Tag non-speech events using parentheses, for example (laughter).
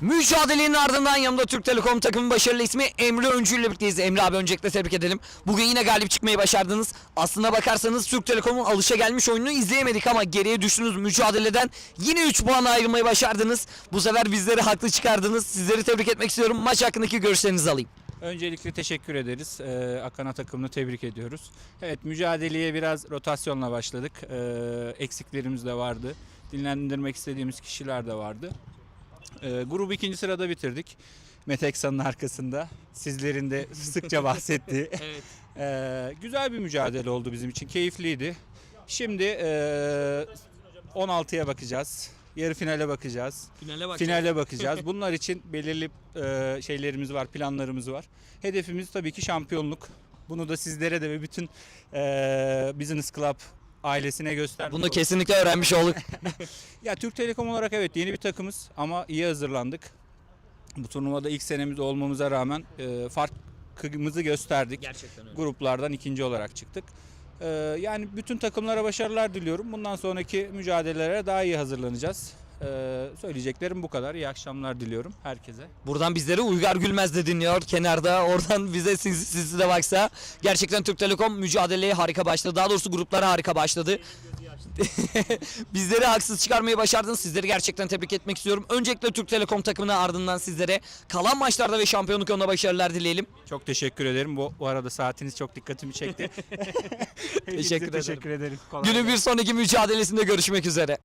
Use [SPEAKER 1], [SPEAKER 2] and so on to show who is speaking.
[SPEAKER 1] Mücadelenin ardından yanımda Türk Telekom takımın başarılı ismi Emre Öncü ile birlikteyiz. Emre abi öncelikle tebrik edelim. Bugün yine galip çıkmayı başardınız. Aslına bakarsanız Türk Telekom'un alışa gelmiş oyununu izleyemedik ama geriye düştüğünüz mücadeleden yine 3 puan ayrılmayı başardınız. Bu sefer bizleri haklı çıkardınız. Sizleri tebrik etmek istiyorum. Maç hakkındaki görüşlerinizi alayım.
[SPEAKER 2] Öncelikle teşekkür ederiz. Ee, Akana takımını tebrik ediyoruz. Evet mücadeleye biraz rotasyonla başladık. Ee, eksiklerimiz de vardı. Dinlendirmek istediğimiz kişiler de vardı. Ee, grubu ikinci sırada bitirdik. Meteksan'ın arkasında. Sizlerin de (laughs) sıkça bahsettiği. (laughs) Ee, güzel bir mücadele oldu bizim için. Keyifliydi. Şimdi ee, 16'ya bakacağız. Yarı finale bakacağız.
[SPEAKER 1] Finale
[SPEAKER 2] Finale bakacağız. (laughs) Bunlar için belirli e, şeylerimiz var, planlarımız var. Hedefimiz tabii ki şampiyonluk. Bunu da sizlere de ve bütün e, Business Club ailesine gösterdik.
[SPEAKER 1] Bunu kesinlikle öğrenmiş olduk. (laughs)
[SPEAKER 2] Ya Türk Telekom olarak evet yeni bir takımız ama iyi hazırlandık. Bu turnuvada ilk senemiz olmamıza rağmen e, farkımızı gösterdik.
[SPEAKER 1] Gerçekten öyle.
[SPEAKER 2] Gruplardan ikinci olarak çıktık. E, yani bütün takımlara başarılar diliyorum. Bundan sonraki mücadelelere daha iyi hazırlanacağız. E, söyleyeceklerim bu kadar. İyi akşamlar diliyorum herkese.
[SPEAKER 1] Buradan bizleri Uygar Gülmez de dinliyor kenarda. Oradan bize siz, sizi de baksa. Gerçekten Türk Telekom mücadeleye harika başladı. Daha doğrusu gruplara harika başladı. (laughs) Bizleri haksız çıkarmayı başardınız. Sizleri gerçekten tebrik etmek istiyorum. Öncelikle Türk Telekom takımına ardından sizlere kalan maçlarda ve şampiyonluk yoluna başarılar dileyelim.
[SPEAKER 2] Çok teşekkür ederim. Bu, bu arada saatiniz çok dikkatimi çekti. (laughs)
[SPEAKER 1] Teşekkür ederim.
[SPEAKER 2] Teşekkür ederim. Kolay
[SPEAKER 1] Günün bir sonraki mücadelesinde görüşmek üzere.